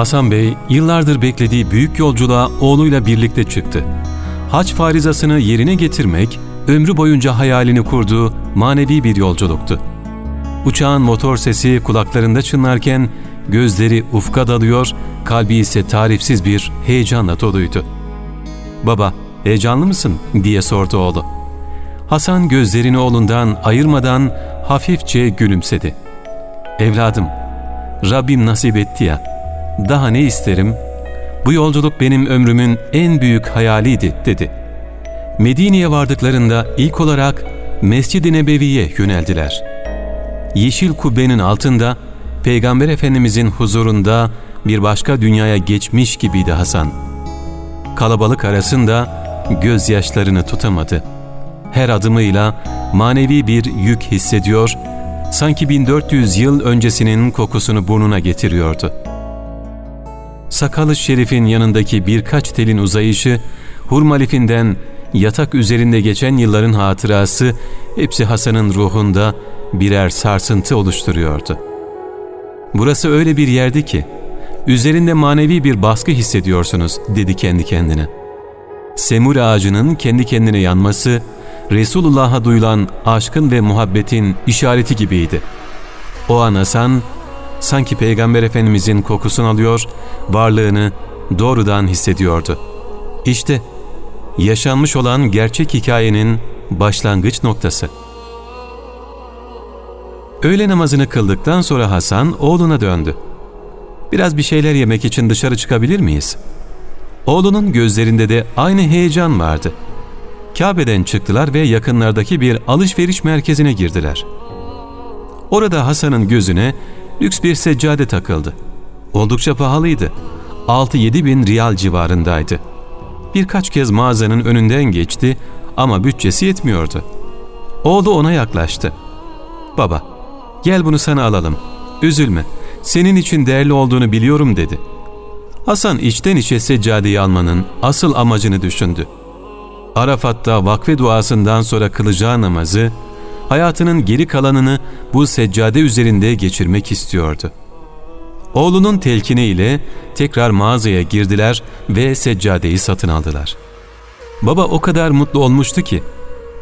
Hasan Bey yıllardır beklediği büyük yolculuğa oğluyla birlikte çıktı. Haç farizasını yerine getirmek ömrü boyunca hayalini kurduğu manevi bir yolculuktu. Uçağın motor sesi kulaklarında çınlarken gözleri ufka dalıyor, kalbi ise tarifsiz bir heyecanla doluydu. ''Baba, heyecanlı mısın?'' diye sordu oğlu. Hasan gözlerini oğlundan ayırmadan hafifçe gülümsedi. ''Evladım, Rabbim nasip etti ya, daha ne isterim? Bu yolculuk benim ömrümün en büyük hayaliydi.'' dedi. Medine'ye vardıklarında ilk olarak Mescid-i Nebevi'ye yöneldiler. Yeşil kubbenin altında Peygamber Efendimizin huzurunda bir başka dünyaya geçmiş gibiydi Hasan. Kalabalık arasında gözyaşlarını tutamadı. Her adımıyla manevi bir yük hissediyor, sanki 1400 yıl öncesinin kokusunu burnuna getiriyordu. Sakalı şerifin yanındaki birkaç telin uzayışı, hurmalifinden yatak üzerinde geçen yılların hatırası hepsi Hasan'ın ruhunda birer sarsıntı oluşturuyordu. Burası öyle bir yerdi ki, üzerinde manevi bir baskı hissediyorsunuz dedi kendi kendine. Semur ağacının kendi kendine yanması, Resulullah'a duyulan aşkın ve muhabbetin işareti gibiydi. O an Hasan, sanki Peygamber Efendimizin kokusunu alıyor, varlığını doğrudan hissediyordu. İşte yaşanmış olan gerçek hikayenin başlangıç noktası. Öğle namazını kıldıktan sonra Hasan oğluna döndü. Biraz bir şeyler yemek için dışarı çıkabilir miyiz? Oğlunun gözlerinde de aynı heyecan vardı. Kabe'den çıktılar ve yakınlardaki bir alışveriş merkezine girdiler. Orada Hasan'ın gözüne lüks bir seccade takıldı. Oldukça pahalıydı. 6-7 bin riyal civarındaydı. Birkaç kez mağazanın önünden geçti ama bütçesi yetmiyordu. Oğlu ona yaklaştı. ''Baba, gel bunu sana alalım. Üzülme, senin için değerli olduğunu biliyorum.'' dedi. Hasan içten içe seccadeyi almanın asıl amacını düşündü. Arafat'ta vakfe duasından sonra kılacağı namazı, hayatının geri kalanını bu seccade üzerinde geçirmek istiyordu. Oğlunun telkini ile tekrar mağazaya girdiler ve seccadeyi satın aldılar. Baba o kadar mutlu olmuştu ki,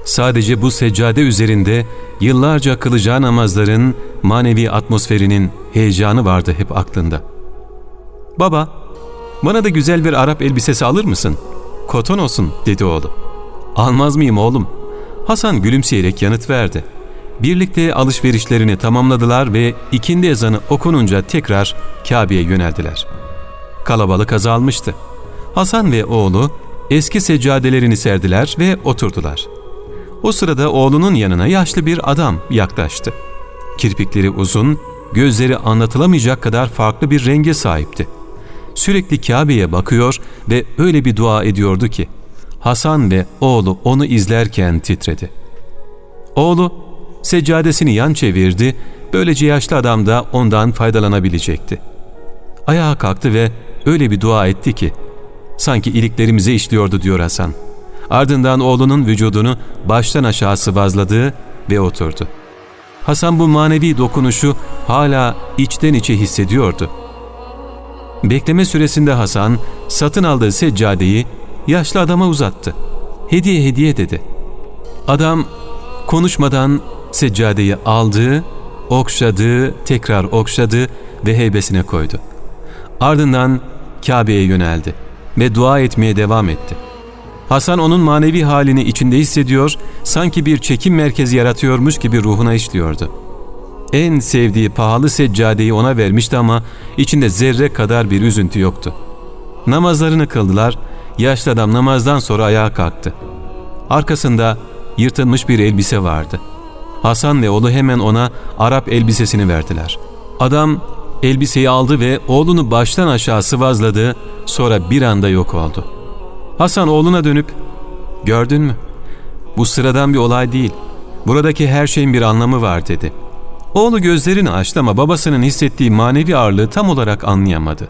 sadece bu seccade üzerinde yıllarca kılacağı namazların manevi atmosferinin heyecanı vardı hep aklında. ''Baba, bana da güzel bir Arap elbisesi alır mısın? Koton olsun.'' dedi oğlu. ''Almaz mıyım oğlum?'' Hasan gülümseyerek yanıt verdi. Birlikte alışverişlerini tamamladılar ve ikindi ezanı okununca tekrar Kabe'ye yöneldiler. Kalabalık azalmıştı. Hasan ve oğlu eski seccadelerini serdiler ve oturdular. O sırada oğlunun yanına yaşlı bir adam yaklaştı. Kirpikleri uzun, gözleri anlatılamayacak kadar farklı bir renge sahipti. Sürekli Kabe'ye bakıyor ve öyle bir dua ediyordu ki, Hasan ve oğlu onu izlerken titredi. Oğlu seccadesini yan çevirdi, böylece yaşlı adam da ondan faydalanabilecekti. Ayağa kalktı ve öyle bir dua etti ki, sanki iliklerimize işliyordu diyor Hasan. Ardından oğlunun vücudunu baştan aşağı sıvazladı ve oturdu. Hasan bu manevi dokunuşu hala içten içe hissediyordu. Bekleme süresinde Hasan satın aldığı seccadeyi yaşlı adama uzattı. Hediye hediye dedi. Adam konuşmadan seccadeyi aldı, okşadı, tekrar okşadı ve heybesine koydu. Ardından Kabe'ye yöneldi ve dua etmeye devam etti. Hasan onun manevi halini içinde hissediyor, sanki bir çekim merkezi yaratıyormuş gibi ruhuna işliyordu. En sevdiği pahalı seccadeyi ona vermişti ama içinde zerre kadar bir üzüntü yoktu. Namazlarını kıldılar, yaşlı adam namazdan sonra ayağa kalktı. Arkasında yırtılmış bir elbise vardı. Hasan ve oğlu hemen ona Arap elbisesini verdiler. Adam elbiseyi aldı ve oğlunu baştan aşağı sıvazladı, sonra bir anda yok oldu. Hasan oğluna dönüp, ''Gördün mü? Bu sıradan bir olay değil. Buradaki her şeyin bir anlamı var.'' dedi. Oğlu gözlerini açtı ama babasının hissettiği manevi ağırlığı tam olarak anlayamadı.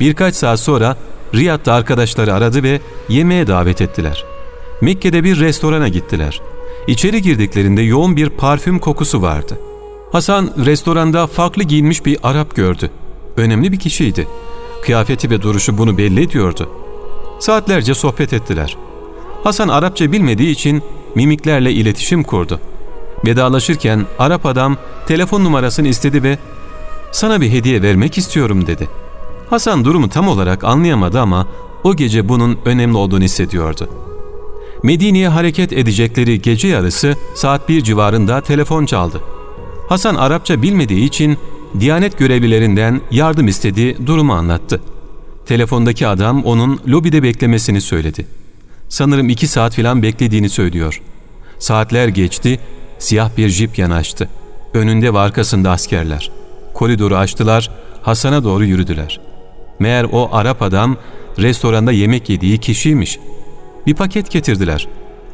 Birkaç saat sonra Riyad'da arkadaşları aradı ve yemeğe davet ettiler. Mekke'de bir restorana gittiler. İçeri girdiklerinde yoğun bir parfüm kokusu vardı. Hasan restoranda farklı giyinmiş bir Arap gördü. önemli bir kişiydi. Kıyafeti ve duruşu bunu belli ediyordu. Saatlerce sohbet ettiler. Hasan Arapça bilmediği için mimiklerle iletişim kurdu. Vedalaşırken Arap adam telefon numarasını istedi ve ''Sana bir hediye vermek istiyorum.'' dedi. Hasan durumu tam olarak anlayamadı ama o gece bunun önemli olduğunu hissediyordu. Medine'ye hareket edecekleri gece yarısı saat bir civarında telefon çaldı. Hasan Arapça bilmediği için Diyanet görevlilerinden yardım istediği durumu anlattı. Telefondaki adam onun lobide beklemesini söyledi. Sanırım iki saat filan beklediğini söylüyor. Saatler geçti, siyah bir jip yanaştı. Önünde ve arkasında askerler. Koridoru açtılar, Hasan'a doğru yürüdüler. Meğer o Arap adam restoranda yemek yediği kişiymiş. Bir paket getirdiler.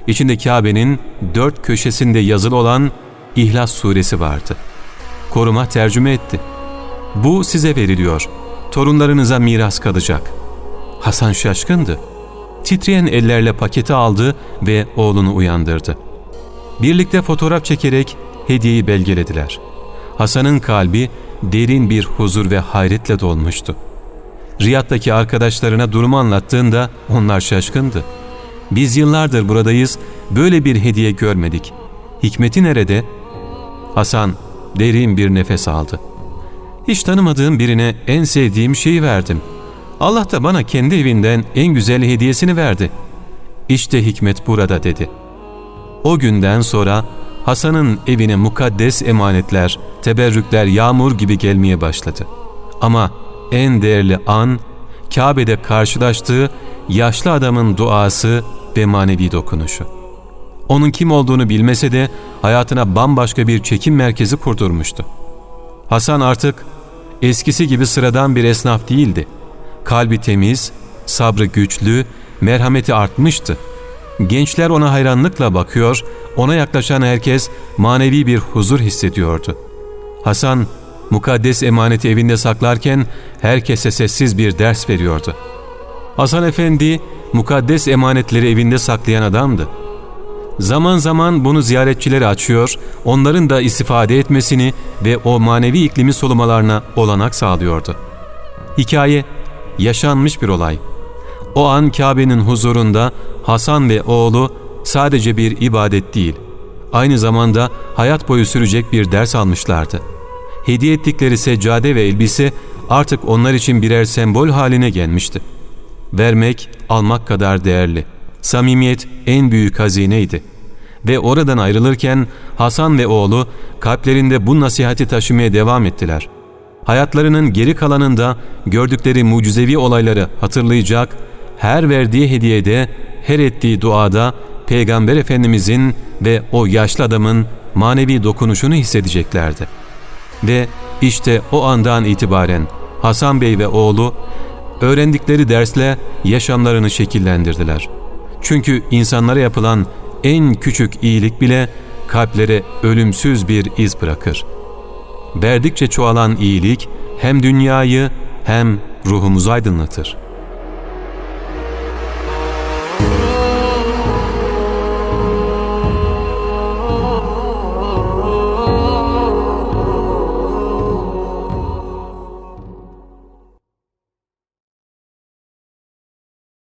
İçinde Kabe'nin dört köşesinde yazılı olan İhlas suresi vardı. Koruma tercüme etti. Bu size veriliyor. Torunlarınıza miras kalacak. Hasan şaşkındı. Titreyen ellerle paketi aldı ve oğlunu uyandırdı. Birlikte fotoğraf çekerek hediyeyi belgelediler. Hasan'ın kalbi derin bir huzur ve hayretle dolmuştu. Riyad'daki arkadaşlarına durumu anlattığında onlar şaşkındı. Biz yıllardır buradayız, böyle bir hediye görmedik. Hikmeti nerede? Hasan derin bir nefes aldı. Hiç tanımadığım birine en sevdiğim şeyi verdim. Allah da bana kendi evinden en güzel hediyesini verdi. İşte hikmet burada dedi. O günden sonra Hasan'ın evine mukaddes emanetler, teberrükler yağmur gibi gelmeye başladı. Ama en değerli an Kabe'de karşılaştığı yaşlı adamın duası ve manevi dokunuşu. Onun kim olduğunu bilmese de hayatına bambaşka bir çekim merkezi kurdurmuştu. Hasan artık eskisi gibi sıradan bir esnaf değildi. Kalbi temiz, sabrı güçlü, merhameti artmıştı. Gençler ona hayranlıkla bakıyor, ona yaklaşan herkes manevi bir huzur hissediyordu. Hasan, mukaddes emaneti evinde saklarken herkese sessiz bir ders veriyordu. Hasan Efendi, mukaddes emanetleri evinde saklayan adamdı. Zaman zaman bunu ziyaretçilere açıyor, onların da istifade etmesini ve o manevi iklimi solumalarına olanak sağlıyordu. Hikaye, yaşanmış bir olay. O an Kabe'nin huzurunda Hasan ve oğlu sadece bir ibadet değil, aynı zamanda hayat boyu sürecek bir ders almışlardı. Hediye ettikleri seccade ve elbise artık onlar için birer sembol haline gelmişti. Vermek, almak kadar değerli. Samimiyet en büyük hazineydi. Ve oradan ayrılırken Hasan ve oğlu kalplerinde bu nasihati taşımaya devam ettiler. Hayatlarının geri kalanında gördükleri mucizevi olayları hatırlayacak, her verdiği hediyede, her ettiği duada Peygamber Efendimizin ve o yaşlı adamın manevi dokunuşunu hissedeceklerdi. Ve işte o andan itibaren Hasan Bey ve oğlu öğrendikleri dersle yaşamlarını şekillendirdiler. Çünkü insanlara yapılan en küçük iyilik bile kalplere ölümsüz bir iz bırakır. Verdikçe çoğalan iyilik hem dünyayı hem ruhumuzu aydınlatır.''